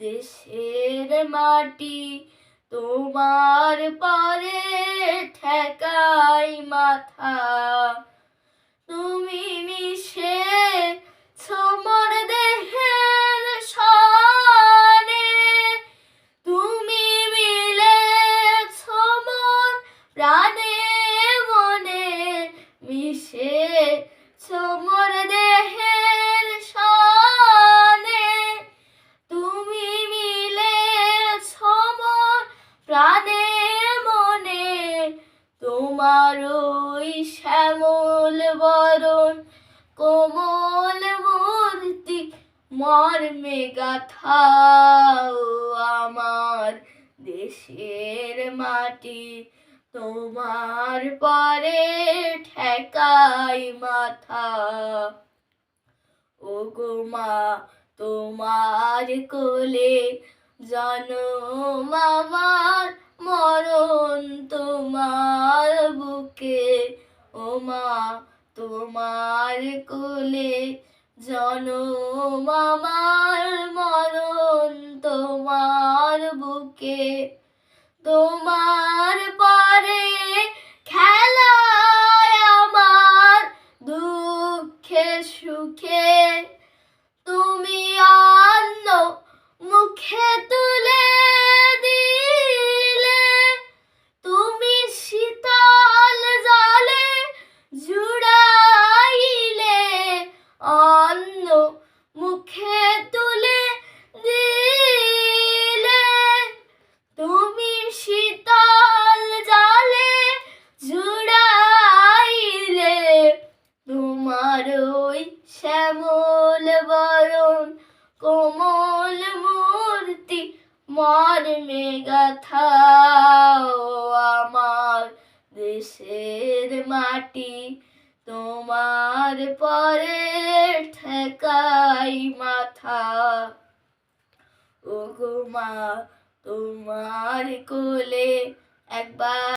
দেশের মাটি তোমার পরে ঠেকাই মাথা। প্রাণে মনে, তোমার ওই শ্যামল বরণ, কোমল মূর্তি মর্মে গাথা আমার দেশের মাটি, তোমার পরে ঠেকাই মাথা। ও গো মা, তোমার কোলে জনম আমার মরণ তোমার বুকে, ও মা, তোমার কোলে জনম আমার মরণ তোমার বুকে, তোমার পরে খেলায় আমার দুঃখে সুখে শ্যামল বরণ, কোমল মূর্তি মর্মে গাথা আমার দেশের মাটি। তোমার পরে ঠেকাই মাথা। ও তোমার কোলে একবার